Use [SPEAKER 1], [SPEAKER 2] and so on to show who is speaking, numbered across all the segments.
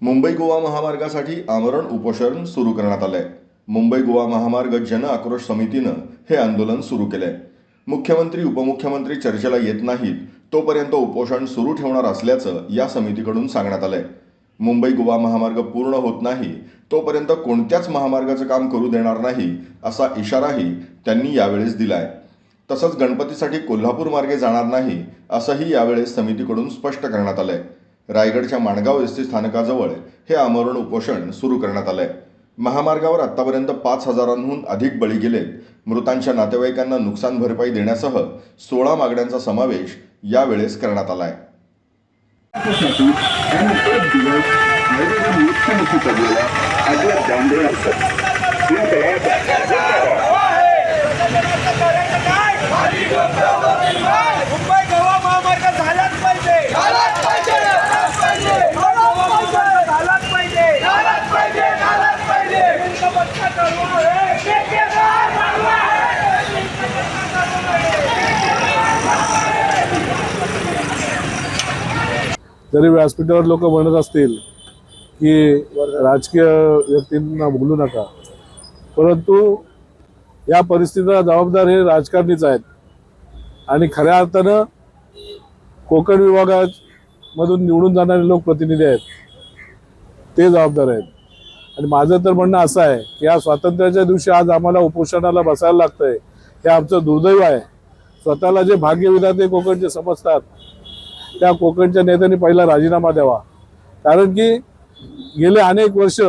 [SPEAKER 1] मुंबई गोवा महामार्गासाठी आमरण उपोषण सुरू करण्यात आलंय. मुंबई गोवा महामार्ग जन आक्रोश समितीनं हे आंदोलन सुरू केलंय. मुख्यमंत्री उपमुख्यमंत्री चर्चेला येत नाहीत तोपर्यंत उपोषण सुरू ठेवणार असल्याचं या समितीकडून सांगण्यात आलंय. मुंबई गोवा महामार्ग पूर्ण होत नाही तोपर्यंत कोणत्याच महामार्गाचं काम करू देणार नाही असा इशाराही त्यांनी यावेळेस दिलाय. तसंच गणपतीसाठी कोल्हापूर मार्गे जाणार नाही असंही यावेळेस समितीकडून स्पष्ट करण्यात आलंय. रायगडच्या माणगाव एस टी स्थानकाजवळ हे आमरण उपोषण सुरू करण्यात आलंय. महामार्गावर आत्तापर्यंत पाच हजारांहून अधिक बळी गेलेत. मृतांच्या नातेवाईकांना नुकसान भरपाई देण्यासह सोळा मागण्यांचा समावेश यावेळेस करण्यात आला
[SPEAKER 2] आहे आणि एक दिवस नरेंद्र मुख्यमंत्री पदवीला अद्याप दांडे असतात या तळात
[SPEAKER 3] मुंबई गोवा महामार्ग झालाच पाहिजे झालाच पाहिजे गोवा महामार्ग झालाच पाहिजे झालाच पाहिजे झालाच पाहिजे इनका बच्चा करुणा है ठेकेदार मारवा है
[SPEAKER 4] तरी व्यासपीठावर लोक म्हणत असतील की राजकीय व्यक्तींना बोलू नका. परंतु या परिस्थितीला जबाबदार हे राजकारणीच आहेत. आणि खऱ्या अर्थानं कोकण विभागामधून निवडून जाणारे लोक प्रतिनिधी आहेत. ते जबाबदार आहेत. आणि माझं तर म्हणणं असं आहे की या स्वातंत्र्याच्या दिवशी आज आम्हाला उपोषणाला बसायला लागतंय हे आमचं दुर्दैव आहे. स्वतःला जे भाग्यविधाते कोकणचे समजतात त्या कोकणच्या नेत्यांनी पहिला राजीनामा द्यावा. कारण की गेले अनेक वर्ष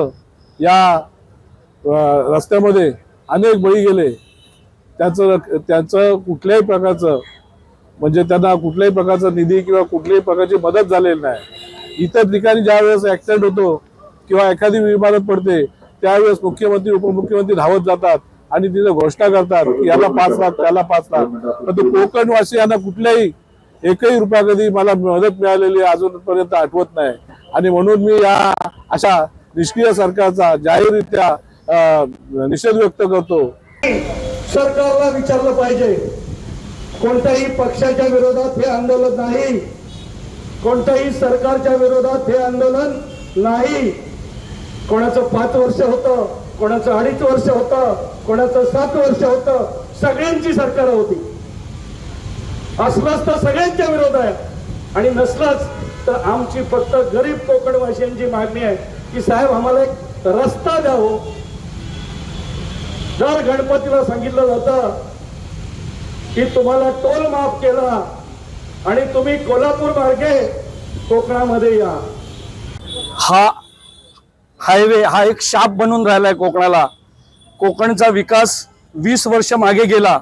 [SPEAKER 4] या रस्त्यामध्ये अनेक बळी गेले. त्याचं त्यांचं कुठल्याही प्रकारचं म्हणजे त्यांना कुठल्याही प्रकारचा निधी किंवा कुठल्याही प्रकारची मदत झालेली नाही. इतर ठिकाणी ज्या वेळेस ऍक्सिडेंट होतो किंवा एखादी इमारत पडते त्यावेळेस मुख्यमंत्री उपमुख्यमंत्री धावत जातात आणि तिथे घोषणा करतात की याला पाच लाख त्याला पाच लाख. परंतु कोकणवासियांना कुठल्याही एकही रुपया कधी मला मदत मिळालेली अजूनपर्यंत आठवत नाही. आणि म्हणून मी या अशा निष्क्रिय सरकारचा जाहीररित्या निषेध व्यक्त करतो.
[SPEAKER 5] सरकारला विचारलं पाहिजे. कोणत्याही पक्षाच्या विरोधात हे आंदोलन नाही. कोणत्याही सरकारच्या विरोधात हे आंदोलन नाही. कोणाचं पाच वर्ष होतं कोणाचं अडीच वर्ष होतं कोणाचं सात वर्ष होतं सगळ्यांची सरकार होती. असलाच तर सगळ्यांच्या विरोध आहे आणि नसलंच तर आमची फक्त गरीब कोकणवासियांची मागणी आहे की साहेब आम्हाला एक रस्ता द्यावं. जर गणपतीला सांगितलं जातं की तुम्हाला टोल माफ केला आणि तुम्ही कोल्हापूर मार्गे कोकणामध्ये या.
[SPEAKER 6] हा हायवे हा एक शाप बनून राहिलाय कोकणाला. कोकणचा विकास वीस वर्ष मागे गेला.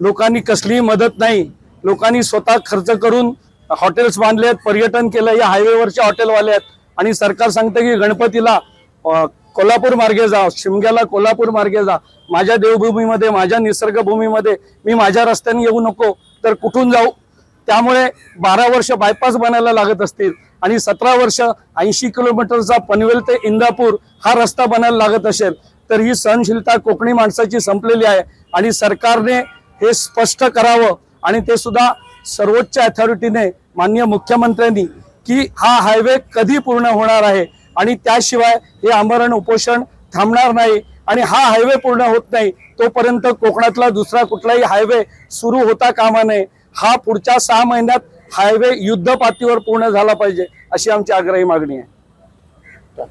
[SPEAKER 6] लोकांनी कसलीही मदत नाही. लोकांनी स्वतः खर्च करून हॉटेल्स बांधले आहेत पर्यटन केलं या हायवेवरचे हॉटेलवाले आहेत. आणि सरकार सांगतं की गणपतीला कोल्हापूर मार्गे जा शिमग्याला कोल्हापूर मार्गे जा. माझ्या देवभूमीमध्ये माझ्या निसर्गभूमीमध्ये मी माझ्या रस्त्याने येऊ नको तर कुठून जाऊ? त्यामुळे बारा वर्ष बायपास बनायला लागत असतील. आणि सतरा वर्ष ऐंशी किलोमीटरचा पनवेल ते इंदापूर हा रस्ता बनायला लागत असेल तर ही सहनशीलता कोकणी माणसाची संपलेली आहे. आणि सरकारने हे स्पष्ट करावं. आणि ते सुद्धा सर्वोच्च अथॉरिटीने माननीय मुख्यमंत्र्यांनी की हा हायवे कधी पूर्ण होणार आहे? आणि त्याशिवाय हे आमरण उपोषण थांबणार नाही. आणि हा हायवे पूर्ण होत नाही तोपर्यंत कोकणातला दुसरा कुठलाही हायवे सुरू होता कामा नये. हा पुढच्या सहा महिन्यात हायवे युद्ध पातळीवर पूर्ण झाला पाहिजे अशी आमची आग्रही मागणी आहे.